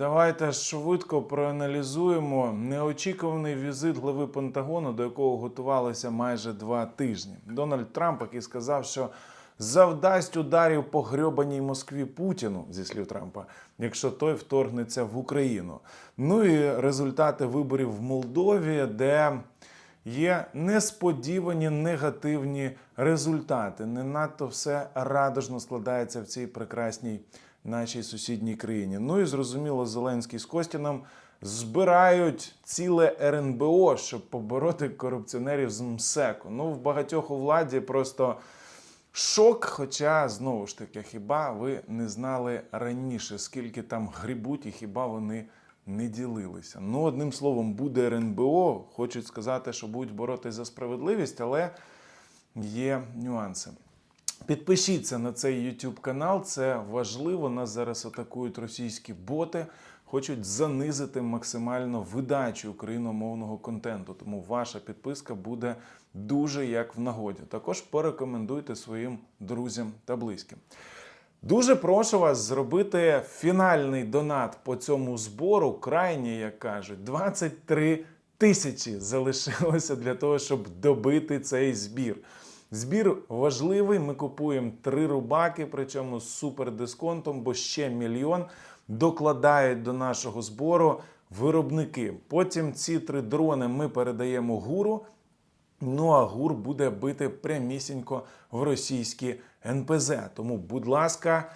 Давайте швидко проаналізуємо неочікуваний візит глави Пентагону, до якого готувалися майже два тижні. Дональд Трамп, який сказав, що завдасть ударів по грьобаній Москві Путіну, зі слів Трампа, якщо той вторгнеться в Україну. Ну і результати виборів в Молдові, де є несподівані негативні результати. Не надто все радужно складається в цій прекрасній нашій сусідній країні. Ну і зрозуміло, Зеленський з Костіном збирають ціле РНБО, щоб побороти корупціонерів з МСЕКу. Ну, в багатьох у владі просто. Шок, хоча знову ж таки, хіба ви не знали раніше, скільки там грибуть, і хіба вони не ділилися? Ну, одним словом, буде РНБО. Хочуть сказати, що будуть боротися за справедливість, але є нюанси. Підпишіться на цей YouTube канал, це важливо. Нас зараз атакують російські боти, хочуть занизити максимально видачу україномовного контенту. Тому ваша підписка буде дуже як в нагоді. Також порекомендуйте своїм друзям та близьким. Дуже прошу вас зробити фінальний донат по цьому збору. Крайній, як кажуть, 23 тисячі залишилося для того, щоб добити цей збір. Збір важливий. Ми купуємо три рубаки, причому з супердисконтом, бо ще мільйон докладають до нашого збору виробники. Потім ці три дрони ми передаємо гуру. Ну а ГУР буде бити прямісінько в російські НПЗ. Тому, будь ласка,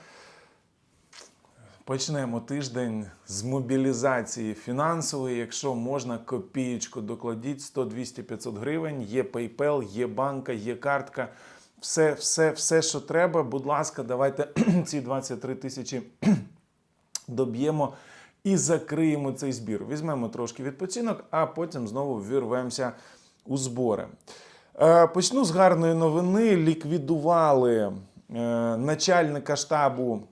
почнемо тиждень з мобілізації фінансової. Якщо можна, копієчку докладіть 100, 200, 500 гривень. Є PayPal, є банка, є картка. Все, все, все, що треба. Будь ласка, давайте ці 23 тисячі доб'ємо і закриємо цей збір. Візьмемо трошки відпочинок, а потім знову вірвемося у збори. Е, Почну з гарної новини. Ліквідували е, начальника штабу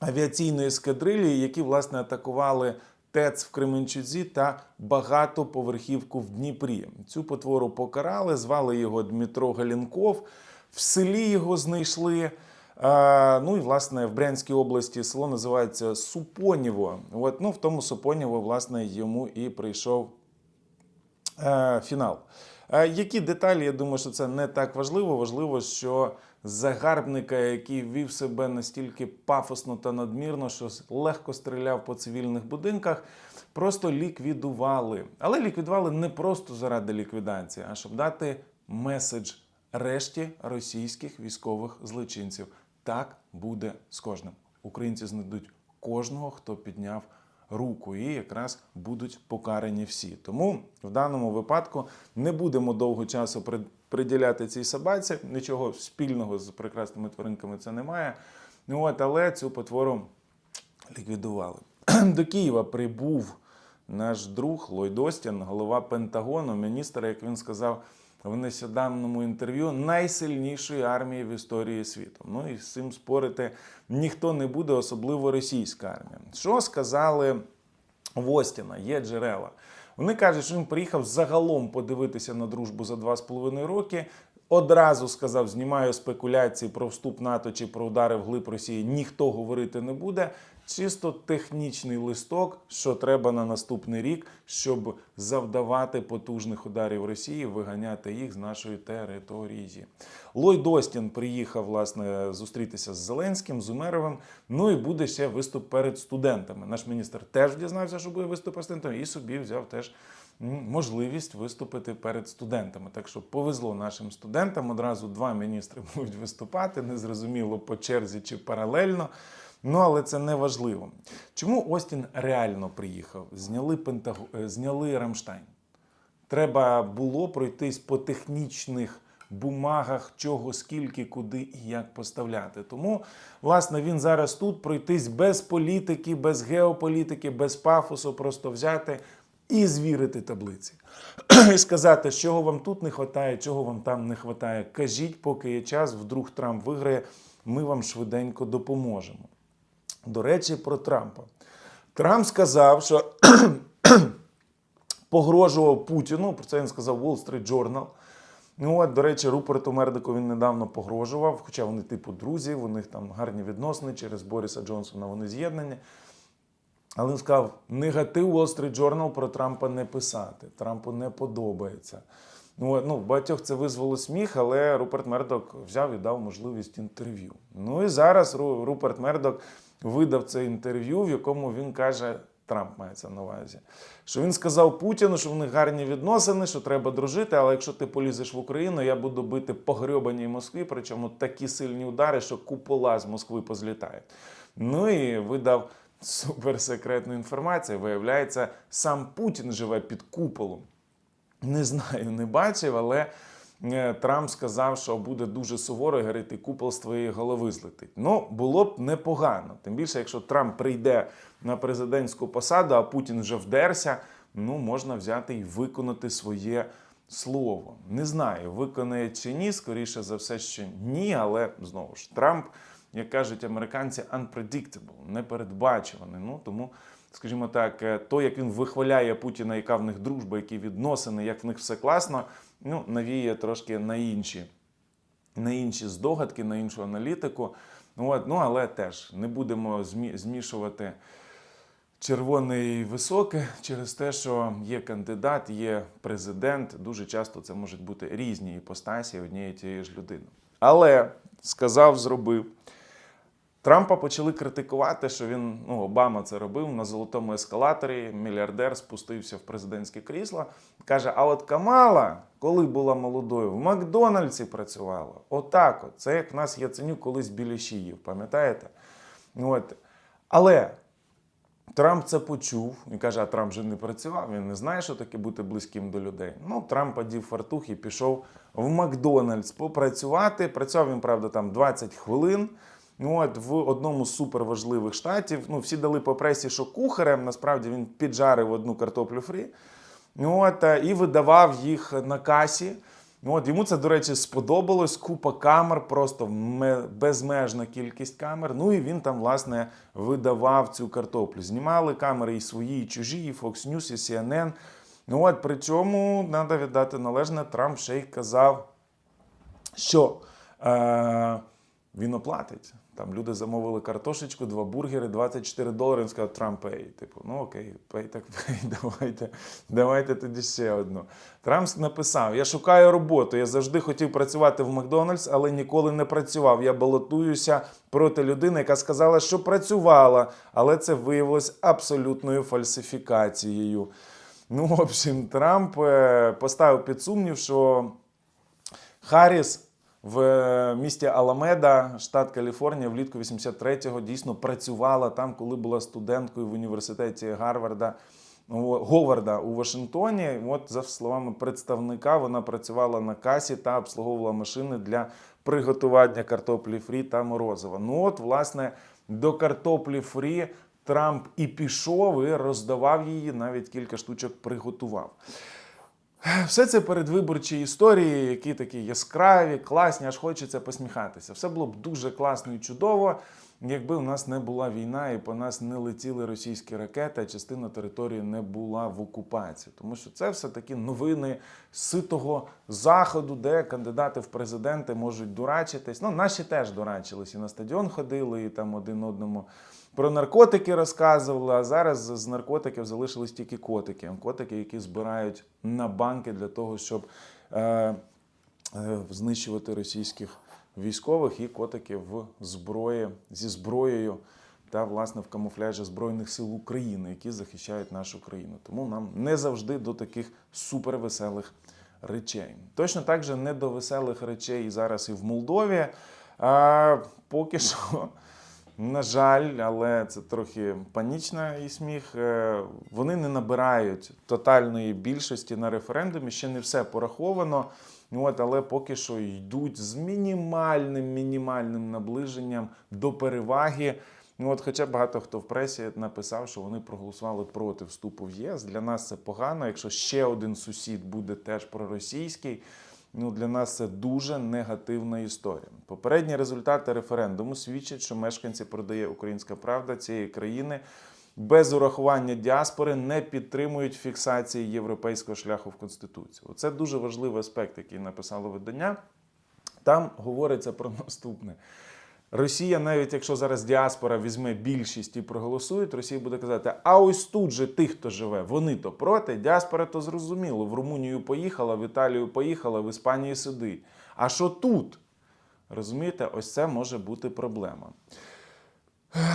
авіаційної ескадрилії, які власне атакували ТЕЦ в Кременчуці та багатоповерхівку в Дніпрі. Цю потвору покарали, звали його Дмитро Галінков. В селі його знайшли. Ну і власне в Брянській області село називається Супоніво. От, ну, в тому Супоніво, власне, йому і прийшов е, фінал. Е, Які деталі? Я думаю, що це не так важливо. Важливо, що загарбника, який вів себе настільки пафосно та надмірно, що легко стріляв по цивільних будинках, просто ліквідували. Але ліквідували не просто заради ліквідації, а щоб дати меседж решті російських військових злочинців. Так буде з кожним. Українці знайдуть кожного, хто підняв руку, і якраз будуть покарані всі. Тому в даному випадку не будемо довго часу приділяти цій собаці. Нічого спільного з прекрасними тваринками це немає. Ну от, але цю потвору ліквідували. До Києва прибув наш друг Ллойд Остін, голова Пентагону, міністр, як він сказав в нещодавному інтерв'ю, найсильнішої армії в історії світу. Ну і з цим спорити ніхто не буде, особливо російська армія. Що сказали в Остіна? Є джерела. Вони кажуть, що він приїхав загалом подивитися на дружбу за два з половиною роки. Одразу сказав, знімаю спекуляції про вступ НАТО чи про удари вглиб Росії. Ніхто говорити не буде. Чисто технічний листок, що треба на наступний рік, щоб завдавати потужних ударів Росії, виганяти їх з нашої території. Ллойд Остін приїхав власне зустрітися з Зеленським, з Умеровим. Ну і буде ще виступ перед студентами. Наш міністр теж дізнався, що буде виступ перед студентами, і собі взяв теж можливість виступити перед студентами. Так що повезло нашим студентам. Одразу два міністри будуть виступати, незрозуміло по черзі чи паралельно. Ну, але це не важливо. Чому Остін реально приїхав? Зняли Пентаго... е, зняли Рамштайн. Треба було пройтись по технічних бумагах, чого, скільки, куди і як поставляти. Тому, власне, він зараз тут пройтись без політики, без геополітики, без пафосу, просто взяти і звірити таблиці. І сказати, чого вам тут не вистачає, чого вам там не вистачає. Кажіть, поки є час, вдруг Трамп виграє, ми вам швиденько допоможемо. До речі, про Трампа. Трамп сказав, що погрожував Путіну. Про це він сказав Wall Street Journal. Ну, от, до речі, Руперту Мердику він недавно погрожував, хоча вони, типу, друзі, у них там гарні відносини через Боріса Джонсона вони з'єднані. Але він сказав: негатив Wall Street Journal про Трампа не писати. Трампу не подобається. Ну, ну, багатьох це визвало сміх, але Руперт Мердок взяв і дав можливість інтерв'ю. Ну і зараз Руперт Мердок видав це інтерв'ю, в якому він каже. Трамп мається на увазі, що він сказав Путіну, що в них гарні відносини, що треба дружити, але якщо ти полізеш в Україну, я буду бити по Москві, причому такі сильні удари, що купола з Москви позлітають. Ну і видав суперсекретну інформацію. Виявляється, сам Путін живе під куполом. Не знаю, не бачив, але Трамп сказав, що буде дуже суворо і купол з твоєї голови злетить. Ну, було б непогано. Тим більше, якщо Трамп прийде на президентську посаду, а Путін вже вдерся, ну можна взяти і виконати своє слово. Не знаю, виконає чи ні, скоріше за все, що ні, але знову ж Трамп, як кажуть американці, unpredictable, непередбачуваний. Ну тому скажімо так, е, то, як він вихваляє Путіна, яка в них дружба, які відносини, як в них все класно, ну, навіє трошки на інші, на інші здогадки, на іншу аналітику. От, ну, але теж не будемо змішувати червоне і високе через те, що є кандидат, є президент. Дуже часто це можуть бути різні іпостасі однієї тієї ж людини. Але сказав, зробив. Трампа почали критикувати, що він ну Обама це робив на золотому ескалаторі. Мільярдер спустився в президентське крісло. Каже: А от Камала, коли була молодою, в Макдональдсі працювала. Отак, от це як в нас Яценюк колись біля Шиїв, пам'ятаєте? От. Але Трамп це почув і каже: а Трамп же не працював, він не знає, що таке бути близьким до людей. Ну, Трамп одів фартух і пішов в Макдональдс попрацювати. Працював він, правда, там 20 хвилин. Ну, От в одному з суперважливих штатів. Ну, всі дали по пресі, що кухарем. Насправді він піджарив одну картоплю фрі. Ну, От, е, і видавав їх на касі. Ну, От, йому це, до речі, сподобалось. Купа камер, просто безмежна кількість камер. Ну і він там, власне, видавав цю картоплю. Знімали камери і свої, і чужі, і Fox News, і CNN. Ну, от, причому, треба віддати належне, Трамп ще й казав, що е, він оплатить. Там люди замовили картошечку, два бургери, 24 долари. Він сказав, Трамп пей. Типу, ну окей, пей так пей, давайте, давайте тоді ще одну. Трамп написав: Я шукаю роботу. Я завжди хотів працювати в Макдональдс, але ніколи не працював. Я балотуюся проти людини, яка сказала, що працювала, але це виявилось абсолютною фальсифікацією. Ну, в общем, Трамп е, поставив під сумнів, що Харріс в місті Аламеда, штат Каліфорнія, влітку 83-го дійсно працювала там, коли була студенткою в університеті Гарварда. Говарда у Вашингтоні. От за словами представника, вона працювала на касі та обслуговувала машини для приготування картоплі фрі та морозива. Ну от, власне, до картоплі фрі Трамп і пішов, і роздавав її, навіть кілька штучок приготував. Все це передвиборчі історії, які такі яскраві, класні, аж хочеться посміхатися. Все було б дуже класно і чудово, якби у нас не була війна і по нас не летіли російські ракети, а частина території не була в окупації. Тому що це все такі новини ситого заходу, де кандидати в президенти можуть дурачитись. Ну, наші теж дурачились і на стадіон ходили, і там один одному. Про наркотики розказували, а зараз з наркотиків залишились тільки котики. Котики, які збирають на банки для того, щоб е, е, знищувати російських військових, і котики в зброї зі зброєю та власне в камуфляжі Збройних сил України, які захищають нашу країну. Тому нам не завжди до таких супервеселих речей. Точно так же не до веселих речей зараз і в Молдові. А, поки що. На жаль, але це трохи панічний сміх. Е, Вони не набирають тотальної більшості на референдумі. Ще не все пораховано. От, але поки що йдуть з мінімальним мінімальним наближенням до переваги. Ну, от, хоча багато хто в пресі написав, що вони проголосували проти вступу в ЄС. Для нас це погано. Якщо ще один сусід буде теж проросійський, ну для нас це дуже негативна історія. Попередні результати референдуму свідчать, що мешканці продає Українська Правда цієї країни без урахування діаспори не підтримують фіксації європейського шляху в Конституцію. Оце дуже важливий аспект, який написало видання. Там говориться про наступне. Росія, навіть якщо зараз діаспора візьме більшість і проголосують, Росія буде казати: а ось тут же тих, хто живе, вони то проти. Діаспора то зрозуміло. В Румунію поїхала, в Італію поїхала, в Іспанії сидить. А що тут? Розумієте, ось це може бути проблема.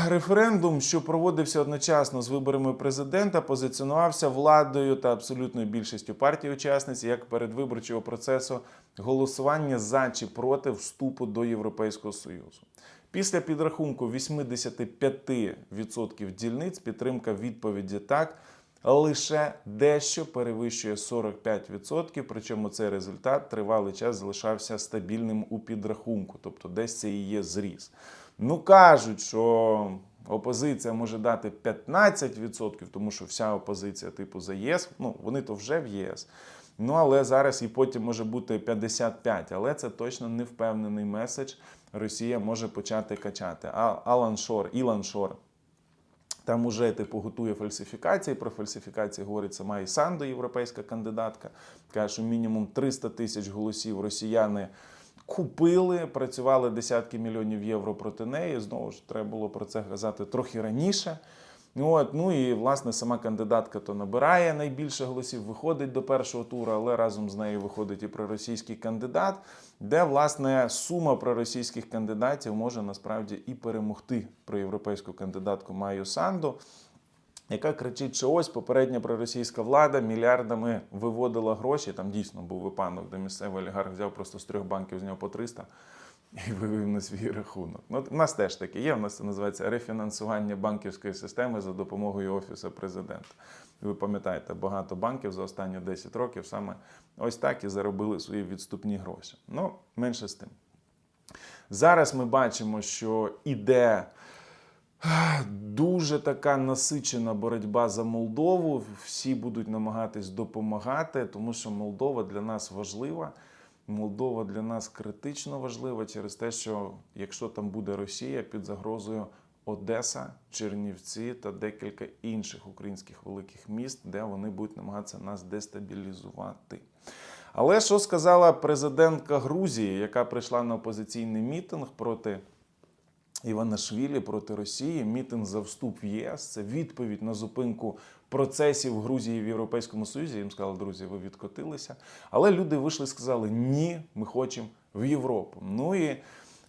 Референдум, що проводився одночасно з виборами президента, позиціонувався владою та абсолютною більшістю партій учасниць як передвиборчого процесу голосування за чи проти вступу до Європейського Союзу. Після підрахунку 85% дільниць підтримка відповіді так лише дещо перевищує 45%, причому цей результат тривалий час залишався стабільним у підрахунку, тобто десь це і є зріс. Ну кажуть, що опозиція може дати 15%, тому що вся опозиція типу за ЄС, ну вони то вже в ЄС. Ну але зараз і потім може бути 55%, але це точно не впевнений меседж. Росія може почати качати. А Алан Шор, Ілан Шор, там уже типу готує фальсифікації. Про фальсифікації говорить сама і Сандо, європейська кандидатка. Каже, що мінімум 300 тисяч голосів росіяни купили, працювали десятки мільйонів євро проти неї. Знову ж треба було про це казати трохи раніше. От, ну і власне сама кандидатка то набирає найбільше голосів, виходить до першого туру, але разом з нею виходить і проросійський кандидат, де власне сума проросійських кандидатів може насправді і перемогти проєвропейську кандидатку Маю Санду, яка кричить, що ось попередня проросійська влада мільярдами виводила гроші. Там дійсно був випадок, де місцевий олігарх взяв просто з трьох банків з нього по 300 і вивів на свій рахунок. Ну, у нас теж таке є. У нас це називається рефінансування банківської системи за допомогою Офісу президента. Ви пам'ятаєте, багато банків за останні 10 років саме ось так і заробили свої відступні гроші. Ну, менше з тим. Зараз ми бачимо, що іде дуже така насичена боротьба за Молдову. Всі будуть намагатись допомагати, тому що Молдова для нас важлива. Молдова для нас критично важлива через те, що якщо там буде Росія під загрозою Одеса, Чернівці та декілька інших українських великих міст, де вони будуть намагатися нас дестабілізувати. Але що сказала президентка Грузії, яка прийшла на опозиційний мітинг проти Іванашвілі проти Росії, мітинг за вступ в ЄС. Це відповідь на зупинку процесів Грузії в Європейському Союзі. Їм сказали, друзі, ви відкотилися. Але люди вийшли і сказали: ні, ми хочемо в Європу. Ну і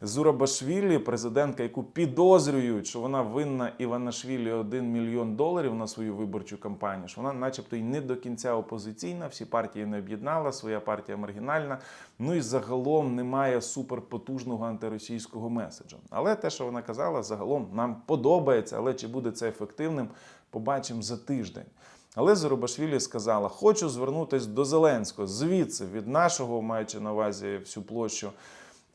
Зурабашвілі, президентка, яку підозрюють, що вона винна Іванашвілі 1 мільйон доларів на свою виборчу кампанію, що вона, начебто, й не до кінця опозиційна, всі партії не об'єднала, своя партія маргінальна. Ну і загалом немає суперпотужного антиросійського меседжу. Але те, що вона казала, загалом нам подобається. Але чи буде це ефективним, побачимо за тиждень. Але Зурабашвілі сказала: хочу звернутися до Зеленського звідси від нашого, маючи на увазі всю площу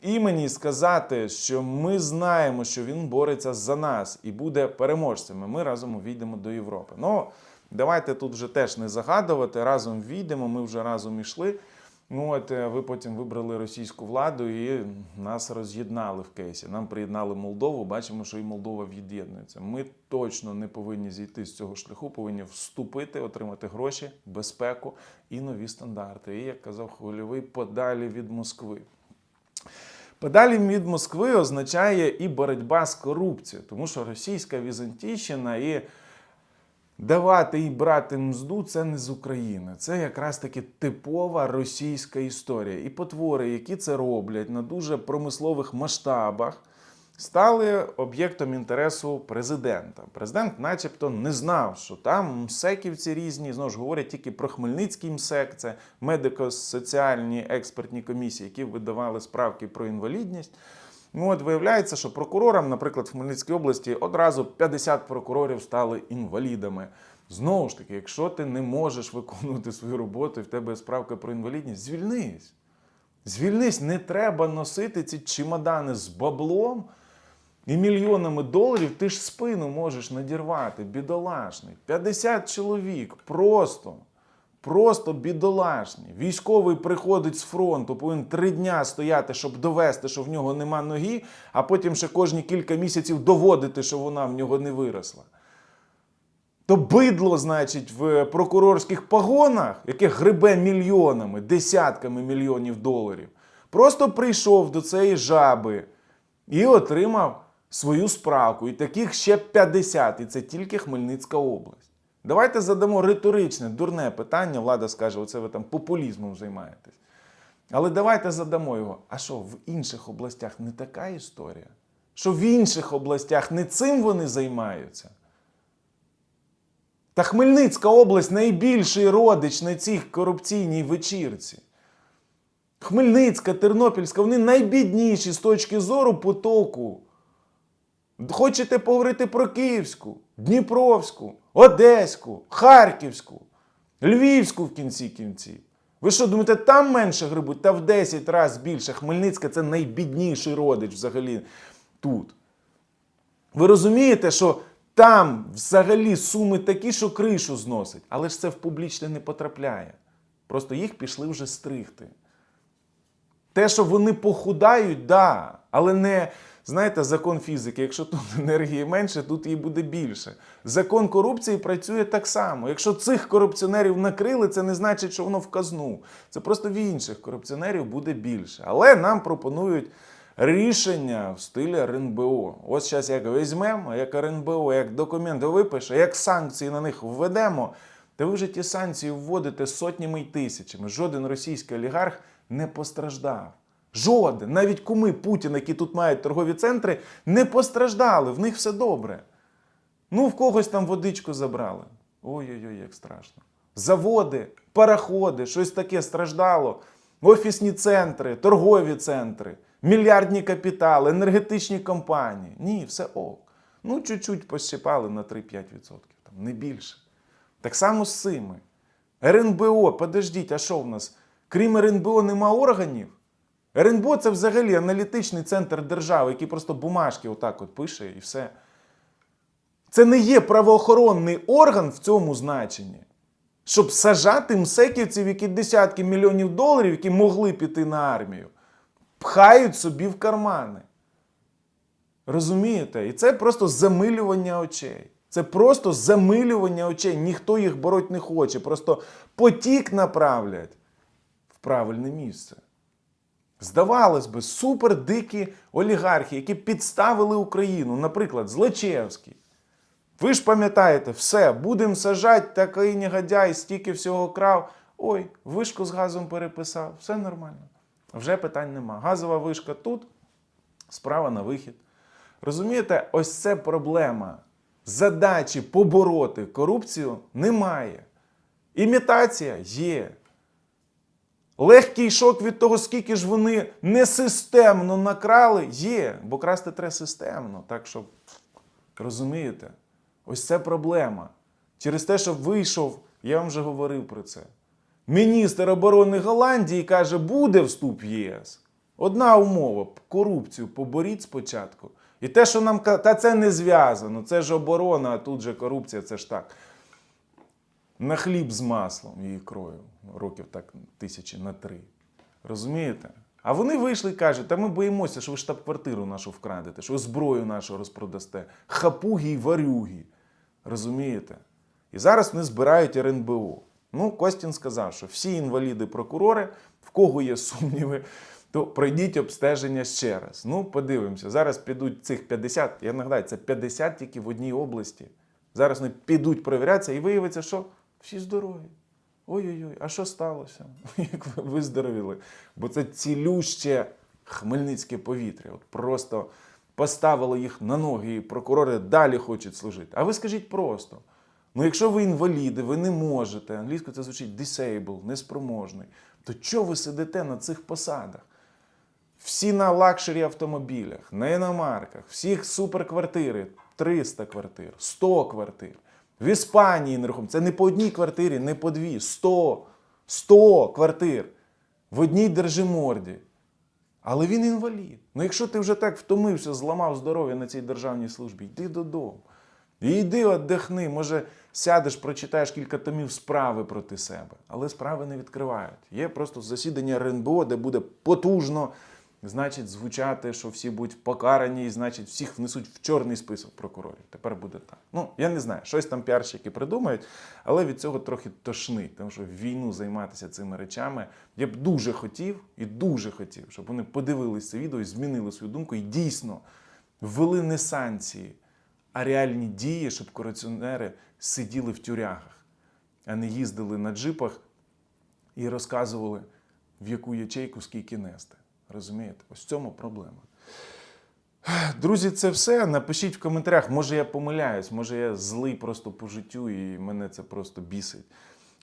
імені сказати, що ми знаємо, що він бореться за нас і буде переможцями. Ми разом увійдемо до Європи. Ну, давайте тут вже теж не загадувати. Разом війдемо, ми вже разом ішли. Ну, от е, ви потім вибрали російську владу і нас роз'єднали в кейсі. Нам приєднали Молдову. Бачимо, що і Молдова від'єднується. Ми точно не повинні зійти з цього шляху, повинні вступити, отримати гроші, безпеку і нові стандарти. І як казав Хвильовий, подалі від Москви. Подалі від Москви означає і боротьба з корупцією, тому що російська Візантійщина і давати і брати мзду це не з України. Це якраз таки типова російська історія. І потвори, які це роблять на дуже промислових масштабах, стали об'єктом інтересу президента. Президент, начебто, не знав, що там МСЕКівці різні, знову ж говорять тільки про Хмельницький МСЕК, це медико-соціальні експертні комісії, які видавали справки про інвалідність. Ну, от виявляється, що прокурорам, наприклад, в Хмельницькій області одразу 50 прокурорів стали інвалідами. Знову ж таки, якщо ти не можеш виконувати свою роботу і в тебе справка про інвалідність, звільнись. Звільнись, не треба носити ці чемодани з баблом і мільйонами доларів. Ти ж спину можеш надірвати, бідолашний. 50 чоловік просто. Просто бідолашні. Військовий приходить з фронту, повинен три дня стояти, щоб довести, що в нього нема ноги, а потім ще кожні кілька місяців доводити, що вона в нього не виросла. То бидло, значить, в прокурорських погонах, яке грибе мільйонами, десятками мільйонів доларів, просто прийшов до цієї жаби і отримав свою справку. І таких ще 50, і це тільки Хмельницька область. Давайте задамо риторичне, дурне питання. Влада скаже, оце ви там популізмом займаєтесь. Але давайте задамо його. А що, в інших областях не така історія? Що в інших областях не цим вони займаються? Та Хмельницька область найбільший родич на цій корупційній вечірці. Хмельницька, Тернопільська, вони найбідніші з точки зору потоку. Хочете поговорити про Київську, Дніпровську, Одеську, Харківську, Львівську в кінці кінців. Ви що, думаєте, там менше грибуть? Та в 10 разів більше. Хмельницька це найбідніший родич взагалі тут. Ви розумієте, що там взагалі суми такі, що кришу зносить, але ж це в публічне не потрапляє. Просто їх пішли вже стригти. Те, що вони похудають, да, але не, знаєте, закон фізики. Якщо тут енергії менше, тут її буде більше. Закон корупції працює так само. Якщо цих корупціонерів накрили, це не значить, що воно в казну. Це просто в інших корупціонерів буде більше. Але нам пропонують рішення в стилі РНБО. Ось зараз як візьмемо, як РНБО, як документи випише, як санкції на них введемо, та ви вже ті санкції вводите сотнями й тисячами. Жоден російський олігарх не постраждав. Жоден, навіть куми Путіна, які тут мають торгові центри, не постраждали. В них все добре. Ну, в когось там водичку забрали. Ой-ой-ой, як страшно. Заводи, пароходи, щось таке страждало. Офісні центри, торгові центри, мільярдні капітали, енергетичні компанії. Ні, все ок. Ну, чуть-чуть пощипали на 3-5%, там, не більше. Так само з цими. РНБО, подождіть, а що в нас? Крім РНБО, нема органів? РНБО це взагалі аналітичний центр держави, який просто бумажки отак от пише і все. Це не є правоохоронний орган в цьому значенні, щоб сажати мсеківців, які десятки мільйонів доларів, які могли піти на армію, пхають собі в кармани. Розумієте? І це просто замилювання очей. Це просто замилювання очей. Ніхто їх бороть не хоче. Просто потік направлять в правильне місце. Здавалось би, супердикі олігархи, які підставили Україну, наприклад, Злочевський. Ви ж пам'ятаєте, все, будемо сажати, такий негодяй, стільки всього крав. Ой, вишку з газом переписав, все нормально. Вже питань нема. Газова вишка тут, справа на вихід. Розумієте, ось це проблема. Задачі побороти корупцію немає. Імітація є. Легкий шок від того, скільки ж вони несистемно накрали, є, бо красти треба системно. Так що, розумієте, ось це проблема. Через те, що вийшов, я вам вже говорив про це. Міністр оборони Голландії каже, буде вступ в ЄС. Одна умова корупцію поборіть спочатку. І те, що нам та це не зв'язано, це ж оборона, а тут же корупція, це ж так на хліб з маслом і ікрою, років так тисячі на три. Розумієте? А вони вийшли і кажуть, та ми боїмося, що ви штаб-квартиру нашу вкрадете, що зброю нашу розпродасте. Хапуги й варюги. Розумієте? І зараз вони збирають РНБО. Ну, Костін сказав, що всі інваліди-прокурори, в кого є сумніви, то пройдіть обстеження ще раз. Ну, подивимося. Зараз підуть цих 50, я нагадаю, це 50 тільки в одній області. Зараз вони підуть перевірятися і виявиться, що всі здорові. Ой-ой-ой, а що сталося? Як ви виздоровіли? Бо це цілюще хмельницьке повітря. От просто поставило їх на ноги, і прокурори далі хочуть служити. А ви скажіть просто: ну, якщо ви інваліди, ви не можете, англійською це звучить disabled, неспроможний, то чого ви сидите на цих посадах? Всі на лакшері автомобілях, на іномарках, всіх суперквартири, 300 квартир, 100 квартир. В Іспанії нерухомість. Це не по одній квартирі, не по дві. 100, 100 квартир в одній держиморді. Але він інвалід. Ну якщо ти вже так втомився, зламав здоров'я на цій державній службі, йди додому. І йди віддихни, може, сядеш, прочитаєш кілька томів справи проти себе. Але справи не відкривають. Є просто засідання РНБО, де буде потужно значить, звучати, що всі будуть покарані, і значить, всіх внесуть в чорний список прокурорів. Тепер буде так. Ну, я не знаю, щось там піарщики придумають, але від цього трохи тошнить, тому що війну займатися цими речами. Я б дуже хотів і дуже хотів, щоб вони подивилися це відео і змінили свою думку і дійсно ввели не санкції, а реальні дії, щоб корупціонери сиділи в тюрягах, а не їздили на джипах і розказували, в яку ячейку скільки нести. Розумієте? Ось в цьому проблема. Друзі, це все. Напишіть в коментарях. Може я помиляюсь, може я злий просто по життю і мене це просто бісить.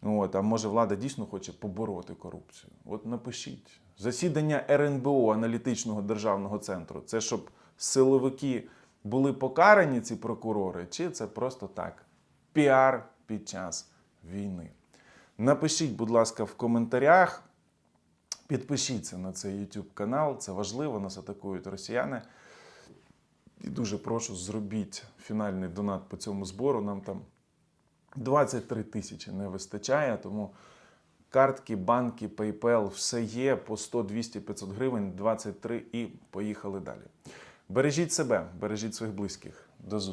От, а може влада дійсно хоче побороти корупцію? От напишіть. Засідання РНБО аналітичного державного центру. Це щоб силовики були покарані, ці прокурори, чи це просто так? Піар під час війни. Напишіть, будь ласка, в коментарях. Підпишіться на цей YouTube канал, це важливо, нас атакують росіяни. І дуже прошу, зробіть фінальний донат по цьому збору. Нам там 23 тисячі не вистачає, тому картки, банки, PayPal, все є по 100, 200, 500 гривень, 23 і поїхали далі. Бережіть себе, бережіть своїх близьких. До зустрічі.